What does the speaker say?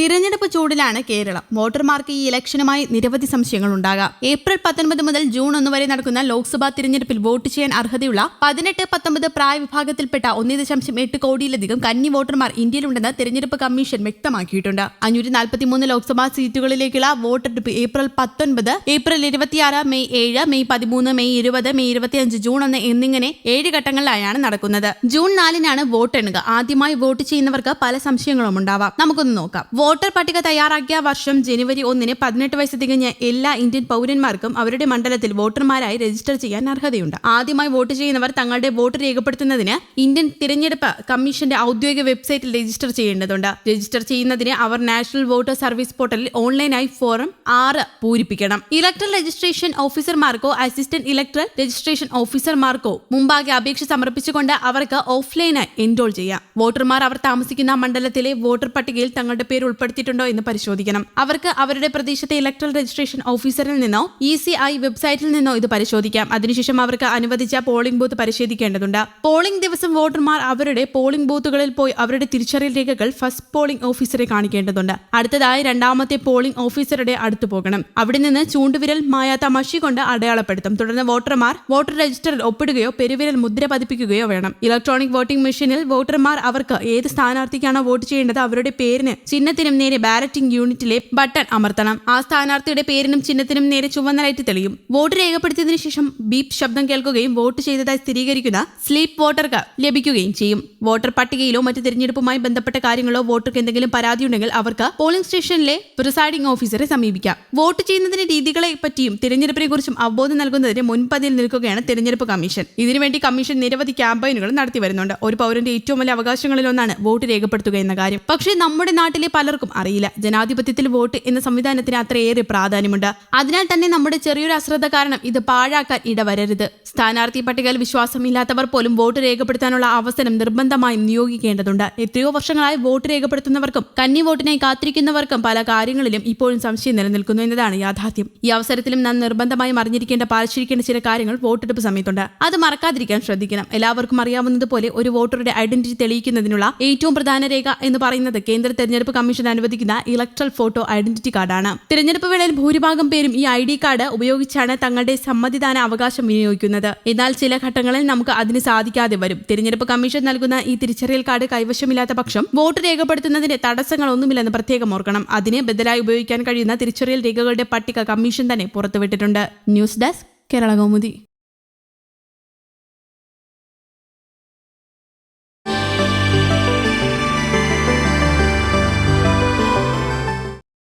തിരഞ്ഞെടുപ്പ് ചൂടിലാണ് കേരളം. വോട്ടർമാർക്ക് ഈ ഇലക്ഷനുമായി നിരവധി സംശയങ്ങൾ ഉണ്ടാകാം. ഏപ്രിൽ പത്തൊൻപത് മുതൽ ജൂൺ ഒന്ന് വരെ നടക്കുന്ന ലോക്സഭാ തിരഞ്ഞെടുപ്പിൽ വോട്ട് ചെയ്യാൻ അർഹതയുള്ള പതിനെട്ട് പത്തൊമ്പത് പ്രായവിഭാഗത്തിൽപ്പെട്ട ഒന്നേ ദശാംശം എട്ട് കോടിയിലധികം കന്നി വോട്ടർമാർ ഇന്ത്യയിലുണ്ടെന്ന് തിരഞ്ഞെടുപ്പ് കമ്മീഷൻ വ്യക്തമാക്കിയിട്ടുണ്ട്. അഞ്ഞൂറ്റി നാൽപ്പത്തിമൂന്ന് ലോക്സഭാ സീറ്റുകളിലേക്കുള്ള വോട്ടെടുപ്പ് ഏപ്രിൽ പത്തൊൻപത് ഏപ്രിൽ ഇരുപത്തിയാറ് മെയ് ഏഴ് മെയ് പതിമൂന്ന് മെയ് ഇരുപത് മെയ് ഇരുപത്തിയഞ്ച് ജൂൺ ഒന്ന് എന്നിങ്ങനെ ഏഴ് ഘട്ടങ്ങളിലായാണ് നടക്കുന്നത്. ജൂൺ നാലിനാണ് വോട്ടെണ്ണുക. ആദ്യമായി വോട്ട് ചെയ്യുന്നവർക്ക് പല സംശയങ്ങളും ഉണ്ടാവാം. നമുക്കൊന്ന് നോക്കാം. വോട്ടർ പട്ടിക തയ്യാറാക്കിയ വർഷം ജനുവരി ഒന്നിന് പതിനെട്ട് വയസ്സ് തികഞ്ഞ എല്ലാ ഇന്ത്യൻ പൗരന്മാർക്കും അവരുടെ മണ്ഡലത്തിൽ വോട്ടർമാരായി രജിസ്റ്റർ ചെയ്യാൻ അർഹതയുണ്ട്. ആദ്യമായി വോട്ട് ചെയ്യുന്നവർ തങ്ങളുടെ വോട്ട് രേഖപ്പെടുത്തുന്നതിന് ഇന്ത്യൻ തിരഞ്ഞെടുപ്പ് കമ്മീഷന്റെ ഔദ്യോഗിക വെബ്സൈറ്റിൽ രജിസ്റ്റർ ചെയ്യേണ്ടതുണ്ട്. രജിസ്റ്റർ ചെയ്യുന്നതിന് അവർ നാഷണൽ വോട്ടർ സർവീസ് പോർട്ടലിൽ ഓൺലൈനായി ഫോറം ആറ് പൂരിപ്പിക്കണം. ഇലക്ട്രൽ രജിസ്ട്രേഷൻ ഓഫീസർമാർക്കോ അസിസ്റ്റന്റ് ഇലക്ട്രൽ രജിസ്ട്രേഷൻ ഓഫീസർമാർക്കോ മുമ്പാകെ അപേക്ഷ സമർപ്പിച്ചുകൊണ്ട് അവർക്ക് ഓഫ്ലൈനായി എൻറോൾ ചെയ്യാം. വോട്ടർമാർ അവർ താമസിക്കുന്ന മണ്ഡലത്തിലെ വോട്ടർ പട്ടികയിൽ തങ്ങളുടെ പേര് ഉൾപ്പെടുത്തിയിട്ടുണ്ടോ എന്ന് പരിശോധിക്കണം. അവർക്ക് അവരുടെ പ്രദേശത്തെ ഇലക്ട്രൽ രജിസ്ട്രേഷൻ ഓഫീസറിൽ നിന്നോ ഇ സി ഐ വെബ്സൈറ്റിൽ നിന്നോ ഇത് പരിശോധിക്കാം. അതിനുശേഷം അവർക്ക് അനുവദിച്ച പോളിംഗ് ബൂത്ത് പരിശോധിക്കേണ്ടതുണ്ട്. പോളിംഗ് ദിവസം വോട്ടർമാർ അവരുടെ പോളിംഗ് ബൂത്തുകളിൽ പോയി അവരുടെ തിരിച്ചറിയൽ രേഖകൾ ഫസ്റ്റ് പോളിംഗ് ഓഫീസറെ കാണിക്കേണ്ടതുണ്ട്. അടുത്തതായി രണ്ടാമത്തെ പോളിംഗ് ഓഫീസറുടെ അടുത്ത് പോകണം. അവിടെ നിന്ന് ചൂണ്ടുവിരൽ മായാത്ത മഷി കൊണ്ട് അടയാളപ്പെടുത്തും. തുടർന്ന് വോട്ടർമാർ വോട്ടർ രജിസ്റ്ററിൽ ഒപ്പിടുകയോ പെരുവിരൽ മുദ്ര പതിപ്പിക്കുകയോ വേണം. ഇലക്ട്രോണിക് വോട്ടിംഗ് മെഷീനിൽ വോട്ടർമാർ അവർക്ക് ഏത് സ്ഥാനാർത്ഥിക്കാണോ വോട്ട് ചെയ്യേണ്ടത് അവരുടെ പേരിന് ചിഹ്നത്തിനും നേരെ ബാലറ്റിംഗ് യൂണിറ്റിലെ ബട്ടൺ അമർത്തണം. ആ സ്ഥാനാർത്ഥിയുടെ പേരിനും ചിഹ്നത്തിനും നേരെ ചുവന്ന ലൈറ്റ് തെളിയും. വോട്ട് രേഖപ്പെടുത്തിയതിനു ശേഷം ബീപ് ശബ്ദം കേൾക്കുകയും വോട്ട് ചെയ്തതായി സ്ഥിരീകരിക്കുന്ന സ്ലീപ്പ് വോട്ടർക്ക് ലഭിക്കുകയും ചെയ്യും. വോട്ടർ പട്ടികയിലോ മറ്റു തിരഞ്ഞെടുപ്പുമായി ബന്ധപ്പെട്ട കാര്യങ്ങളോ വോട്ടർക്ക് എന്തെങ്കിലും പരാതിയുണ്ടെങ്കിൽ അവർക്ക് പോളിംഗ് സ്റ്റേഷനിലെ പ്രിസൈഡിംഗ് ഓഫീസറെ സമീപിക്കാം. വോട്ട് ചെയ്യുന്നതിന്റെ രീതികളെ പറ്റിയും തിരഞ്ഞെടുപ്പിനെ കുറിച്ചും അവബോധം നൽകുന്നതിന് മുൻപതിൽ നിൽക്കുകയാണ് തിരഞ്ഞെടുപ്പ് കമ്മീഷൻ. ഇതിനുവേണ്ടി കമ്മീഷൻ നിരവധി ക്യാമ്പയിനുകൾ നടത്തി വരുന്നുണ്ട്. ഒരു പൗരന്റെ ഏറ്റവും വലിയ അവകാശങ്ങളിലൊന്നാണ് വോട്ട് രേഖപ്പെടുത്തുക എന്ന കാര്യം. പക്ഷേ നമ്മുടെ നാട്ടിലെ പലർക്കും അറിയില്ല. ജനാധിപത്യത്തിൽ വോട്ട് എന്ന സംവിധാനത്തിന് അത്രയേറെ പ്രാധാന്യമുണ്ട്. അതിനാൽ തന്നെ നമ്മുടെ ചെറിയൊരു അശ്രദ്ധ കാരണം ഇത് പാഴാക്കാൻ ഇടവരരുത്. സ്ഥാനാർത്ഥി പട്ടികയിൽ വിശ്വാസമില്ലാത്തവർ പോലും വോട്ട് രേഖപ്പെടുത്താനുള്ള അവസരം നിർബന്ധമായും നിയോഗിക്കേണ്ടതുണ്ട്. എത്രയോ വർഷങ്ങളായി വോട്ട് രേഖപ്പെടുത്തുന്നവർക്കും കന്നി വോട്ടിനായി കാത്തിരിക്കുന്നവർക്കും പല കാര്യങ്ങളിലും ഇപ്പോഴും സംശയം നിലനിൽക്കുന്നു എന്നതാണ് യാഥാർത്ഥ്യം. ഈ അവസരത്തിലും നാം നിർബന്ധമായും അറിഞ്ഞിരിക്കേണ്ട പാലിച്ചിരിക്കേണ്ട ചില കാര്യങ്ങൾ വോട്ടെടുപ്പ് സമയത്തുണ്ട്. അത് മറക്കാതിരിക്കാൻ ശ്രദ്ധിക്കണം. എല്ലാവർക്കും അറിയാവുന്നതുപോലെ ഒരു വോട്ടറുടെ ഐഡന്റിറ്റി തെളിയിക്കുന്നതിനുള്ള ഏറ്റവും പ്രധാന രേഖ എന്ന് പറയുന്നത് കേന്ദ്ര തെരഞ്ഞെടുപ്പ് കമ്മീഷൻ അനുവദിക്കുന്ന ഇലക്ട്രൽ ഫോട്ടോ ഐഡന്റിറ്റി കാർഡാണ്. തിരഞ്ഞെടുപ്പ് വേളയിൽ ഭൂരിഭാഗം പേരും ഈ ഐ ഡി കാർഡ് ഉപയോഗിച്ചാണ് തങ്ങളുടെ സമ്മതിദാന അവകാശം വിനിയോഗിക്കുന്നത്. എന്നാൽ ചില ഘട്ടങ്ങളിൽ നമുക്ക് അതിന് സാധിക്കാതെ വരും. തിരഞ്ഞെടുപ്പ് കമ്മീഷൻ നൽകുന്ന ഈ തിരിച്ചറിയൽ കാർഡ് കൈവശമില്ലാത്ത പക്ഷം വോട്ട് രേഖപ്പെടുത്തുന്നതിന് തടസ്സങ്ങളൊന്നുമില്ലെന്ന് പ്രത്യേകം ഓർക്കണം. അതിന് ബദലായി ഉപയോഗിക്കാൻ കഴിയുന്ന തിരിച്ചറിയൽ രേഖകളുടെ പട്ടിക കമ്മീഷൻ തന്നെ പുറത്തുവിട്ടിട്ടുണ്ട്. News desk Kerala Kaumudi.